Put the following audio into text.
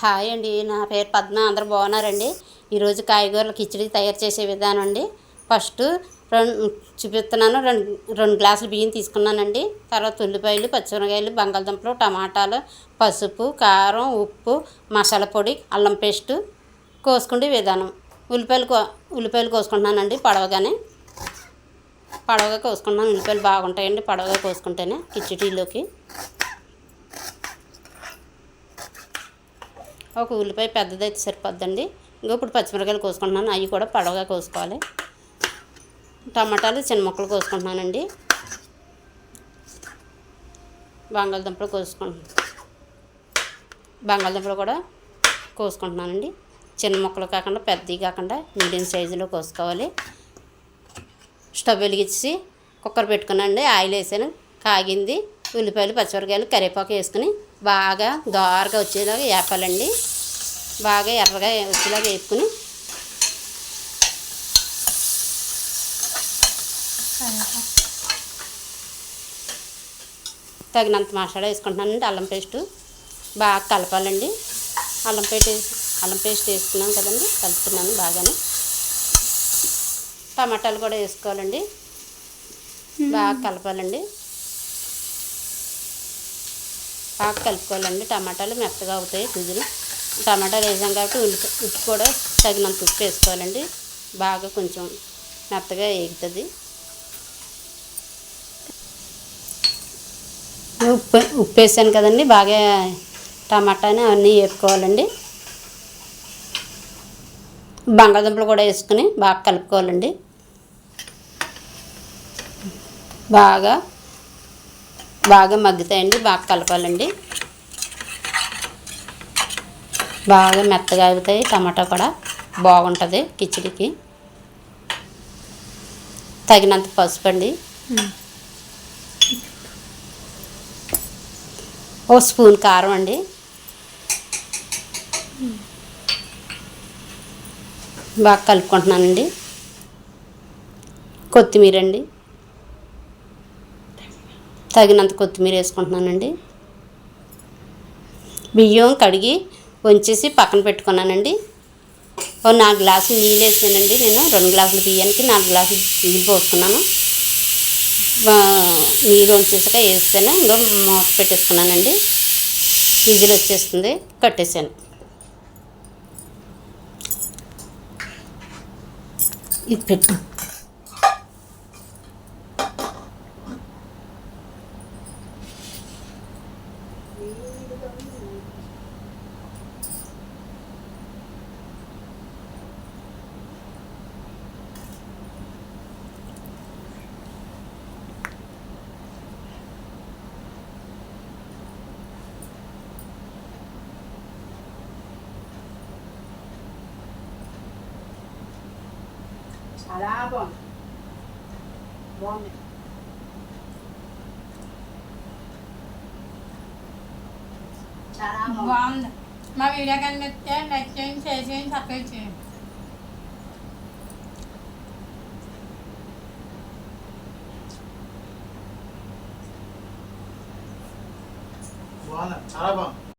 Hi అండి నా పేరు పద్మ అందరు బాగున్నారండి? ఈరోజు కాయగూరల కిచడీ తయారు చేసే విధానం అండి. ఫస్ట్ రెండు చూపిస్తున్నాను రెండు రెండు గ్లాసులు బియ్యం తీసుకున్నానండి. తర్వాత ఉల్లిపాయలు పచ్చిమిరకాయలు బంగాళదుంపలు టమాటాలు పసుపు కారం ఉప్పు మసాలా పొడి అల్లం పేస్టు కోసుకుండే విధానం. ఉల్లిపాయలు కో ఉల్లిపాయలు కోసుకుంటున్నానండి పడవగానే. పడవగా కోసుకుంటున్నాను ఉల్లిపాయలు బాగుంటాయండి పడవగా కోసుకుంటేనే కిచడీలోకి. ఒక ఉల్లిపాయ పెద్దదైతే సరిపోద్దండి. ఇంకా ఇప్పుడు పచ్చిమిరకాయలు కోసుకుంటున్నాను. అవి కూడా పడవగా కోసుకోవాలి. టమాటాలు చిన్న ముక్కలు కోసుకుంటున్నానండి. బంగాళదుంపలు కోసుకుంటున్నాను బంగాళదుంపలు కూడా కోసుకుంటున్నానండి. చిన్న ముక్కలు కాకుండా పెద్దవి కాకుండా మీడియం సైజులో కోసుకోవాలి. స్టవ్ వెలిగించి కుక్కర్ పెట్టుకున్నానండి. ఆయిల్ వేసాను. కాగింది. ఉల్లిపాయలు పచ్చిమిరకాయలు కరివేపాకు వేసుకుని బాగా దోరగా వచ్చేలాగా వేపాలండి. బాగా ఎర్రగా వచ్చేలాగా వేపుకుని తగినంత మసాలా వేసుకుంటున్నానండి అల్లం పేస్టు. బాగా కలపాలండి. అల్లం పేస్ట్ అల్లం పేస్ట్ వేసుకున్నాను కదండి కలుపుతున్నాను బాగానే. టమాటాలు కూడా వేసుకోవాలండి. బాగా కలపాలండి. బాగా కలుపుకోవాలండి. టమాటాలు మెత్తగా అవుతాయి గుజ్జులు టమాటాలు వేసాం కాబట్టి ఉల్లి ఉప్పు కూడా తగినంత ఉప్పు వేసుకోవాలండి. బాగా కొంచెం మెత్తగా వేగుతుంది ఉప్పు ఉప్పు వేసాను కదండి. బాగా టమాటాని అవన్నీ వేపుకోవాలండి బంగాళదుంపలు కూడా వేసుకుని బాగా కలుపుకోవాలండి. బాగా బాగా మగ్గుతాయండి బాగా కలపాలండి. బాగా మెత్తగా అవుతాయి టమాటా కూడా బాగుంటుంది కిచిడికి. తగినంత పసుపు అండి. ఓ స్పూన్ కారం అండి. బాగా కలుపుకుంటున్నానండి. కొత్తిమీర అండి. తగినంత కొత్తిమీర వేసుకుంటున్నానండి. బియ్యం కడిగి వంచేసి పక్కన పెట్టుకున్నానండి. ఓ నాలుగు గ్లాసులు నీళ్ళు వేసానండి నేను. రెండు గ్లాసులు బియ్యానికి నాలుగు గ్లాసులు నీళ్ళు పోసుకున్నాను. నీళ్ళు వంచేసాక వేస్తేనే ఇంకో మూత పెట్టేసుకున్నానండి. విజిల్ వచ్చేస్తుంది. కట్టేసాను ఇది పెట్టు. చాలా బాగుంది బాగుంది చాలా బాగుంది బాగుంది మా వీడియో కనిపిస్తే లైక్ చేయండి షేర్ చేయండి సబ్స్క్రైబ్ చేయండి చాలా బాగుంది